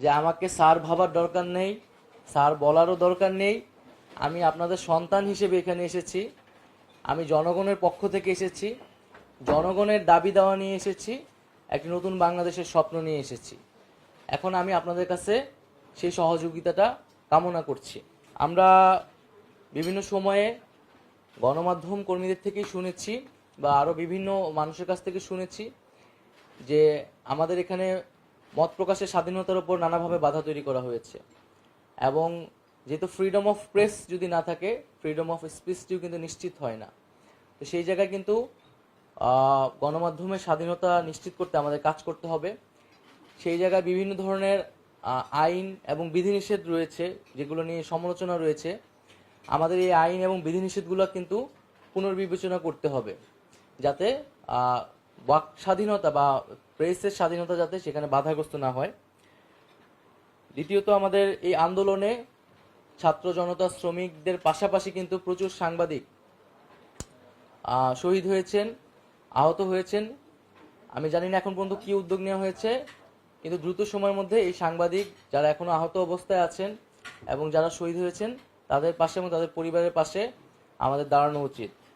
যে আমাকে স্যার ভাবার দরকার নেই, স্যার বলারও দরকার নেই। আমি আপনাদের সন্তান হিসেবে এখানে এসেছি। আমি জনগণের পক্ষ থেকে এসেছি। জনগণের দাবি দেওয়া নিয়ে এসেছি। একটি নতুন বাংলাদেশের স্বপ্ন নিয়ে এসেছি। এখন আমি আপনাদের কাছে সেই সহযোগিতাটা কামনা করছি। আমরা বিভিন্ন সময়ে গণমাধ্যম কর্মীদের থেকেই শুনেছি বা আরও বিভিন্ন মানুষের কাছ থেকে শুনেছি যে আমাদের এখানে মত প্রকাশের স্বাধীনতার উপর নানাভাবে বাধা তৈরি করা হয়েছে। এবং যেহেতু ফ্রিডম অফ প্রেস যদি না থাকে ফ্রিডম অফ স্পিচটিও কিন্তু নিশ্চিত হয় না। তো সেই জায়গায় কিন্তু গণমাধ্যমের স্বাধীনতা নিশ্চিত করতে আমাদের কাজ করতে হবে। সেই জায়গায় বিভিন্ন ধরনের আইন এবং বিধিনিষেধ রয়েছে, যেগুলো নিয়ে সমালোচনা রয়েছে। আমাদের এই আইন এবং বিধিনিষেধগুলো কিন্তু পুনর্বিবেচনা করতে হবে। যাতে বাক স্বাধীনতা বা প্রেসের স্বাধীনতা যাতে সেখানে বাধাগ্রস্ত না হয়। দ্বিতীয়ত আমাদের এই আন্দোলনে ছাত্র জনতা, শ্রমিকদের পাশাপাশি কিন্তু প্রচুর সাংবাদিক শহীদ হয়েছেন, আহত হয়েছেন। আমি জানি না এখন পর্যন্ত কি উদ্যোগ নেওয়া হয়েছে, কিন্তু দ্রুত সময়ের মধ্যে এই সাংবাদিক যারা এখনও আহত অবস্থায় আছেন এবং যারা শহীদ হয়েছেন, তাদের পাশে এবং তাদের পরিবারের পাশে আমাদের দাঁড়ানো উচিত।